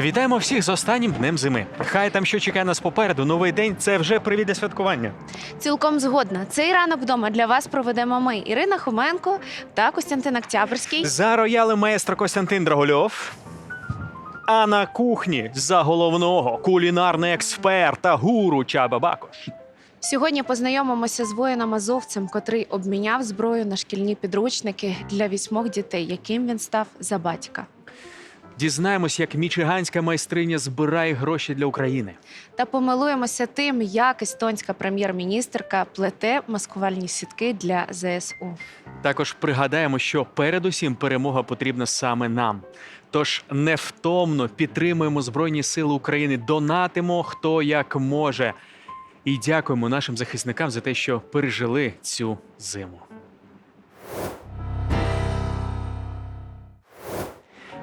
Вітаємо всіх з останнім днем зими. Хай там що чекає нас попереду. Новий день це вже привід для святкування. Цілком згодна. Цей ранок вдома для вас проведемо ми, Ірина Хоменко та Костянтин Октябрьський. За роялем маестро Костянтин Драгульов. А на кухні за головного кулінарний експерт та гуру Чаба Бакош. Сьогодні познайомимося з воїном азовцем, котрий обміняв зброю на шкільні підручники для вісьмох дітей, яким він став за батька. Дізнаємось, як мічиганська майстриня збирає гроші для України. Та помилуємося тим, як естонська прем'єр-міністерка плете маскувальні сітки для ЗСУ. Також пригадаємо, що передусім перемога потрібна саме нам. Тож невтомно підтримуємо Збройні Сили України, донатимо хто як може. І дякуємо нашим захисникам за те, що пережили цю зиму.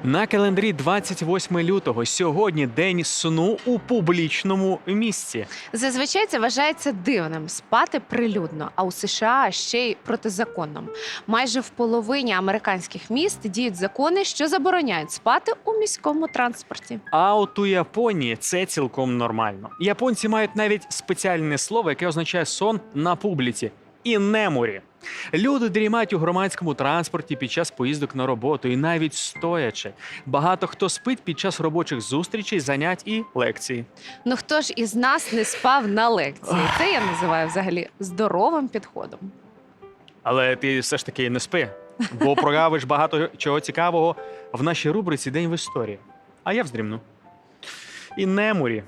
На календарі 28 лютого сьогодні день сну у публічному місці. Зазвичай це вважається дивним спати прилюдно, а у США ще й протизаконним. Майже в половині американських міст діють закони, що забороняють спати у міському транспорті. А от у Японії це цілком нормально. Японці мають навіть спеціальне слово, яке означає сон на публіці інемурі. Люди дрімають у громадському транспорті під час поїздок на роботу і навіть стоячи. Багато хто спить під час робочих зустрічей, занять і лекцій. Ну хто ж із нас не спав на лекції? Це я називаю взагалі здоровим підходом. Але ти все ж таки не спи, бо прогавиш багато чого цікавого в нашій рубриці День в історії. А я вздрімну. Інемурі.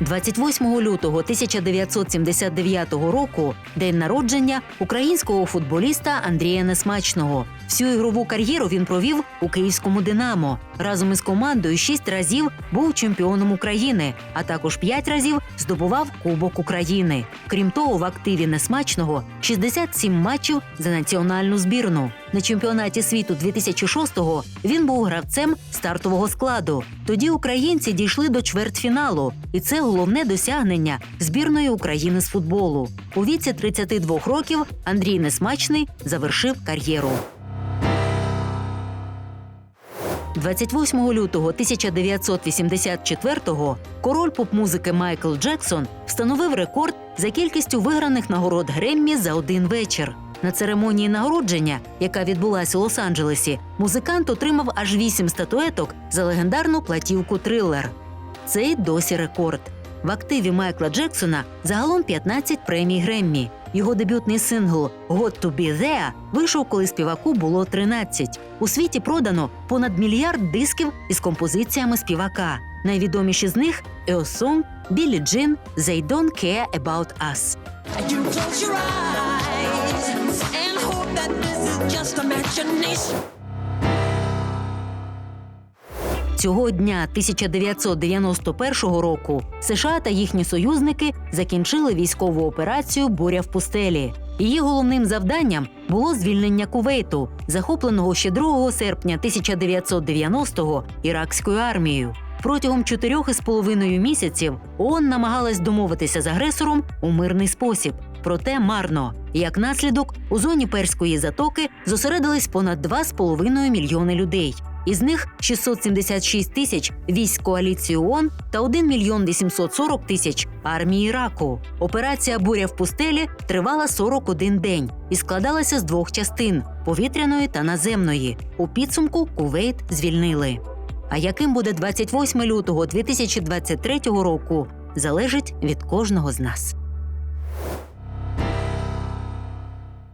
28 лютого 1979 року день народження українського футболіста Андрія Несмачного. Всю ігрову кар'єру він провів у київському Динамо. Разом із командою шість разів був чемпіоном України, а також п'ять разів здобував Кубок України. Крім того, в активі Несмачного 67 матчів за національну збірну. На чемпіонаті світу 2006-го він був гравцем стартового складу. Тоді українці дійшли до чвертьфіналу, і це головне досягнення збірної України з футболу. У віці 32 років Андрій Несмачний завершив кар'єру. 28 лютого 1984-го король поп-музики Майкл Джексон встановив рекорд за кількістю виграних нагород Греммі за один вечір. На церемонії нагородження, яка відбулася у Лос-Анджелесі, музикант отримав аж вісім статуеток за легендарну платівку Трилер. Це й досі рекорд. В активі Майкла Джексона загалом 15 премій Греммі. Його дебютний сингл «Got to be there» вийшов, коли співаку було 13. У світі продано понад мільярд дисків із композиціями співака. Найвідоміші з них «A Song», «Billie Jean», «They Don't Care About Us». You imagination. Цього дня 1991 року США та їхні союзники закінчили військову операцію Буря в пустелі. Її головним завданням було звільнення Кувейту, захопленого ще 2 серпня 1990-го іракською армією. Протягом чотирьох із половиною місяців ООН намагалась домовитися з агресором у мирний спосіб. Проте марно. Як наслідок, у зоні перської затоки зосередились понад 2,5 мільйони людей. Із них 676 тисяч військ коаліції ООН та 1 мільйон 840 тисяч армії Іраку. Операція Буря в пустелі тривала 41 день і складалася з двох частин повітряної та наземної. У підсумку Кувейт звільнили. А яким буде 28 лютого 2023 року, залежить від кожного з нас.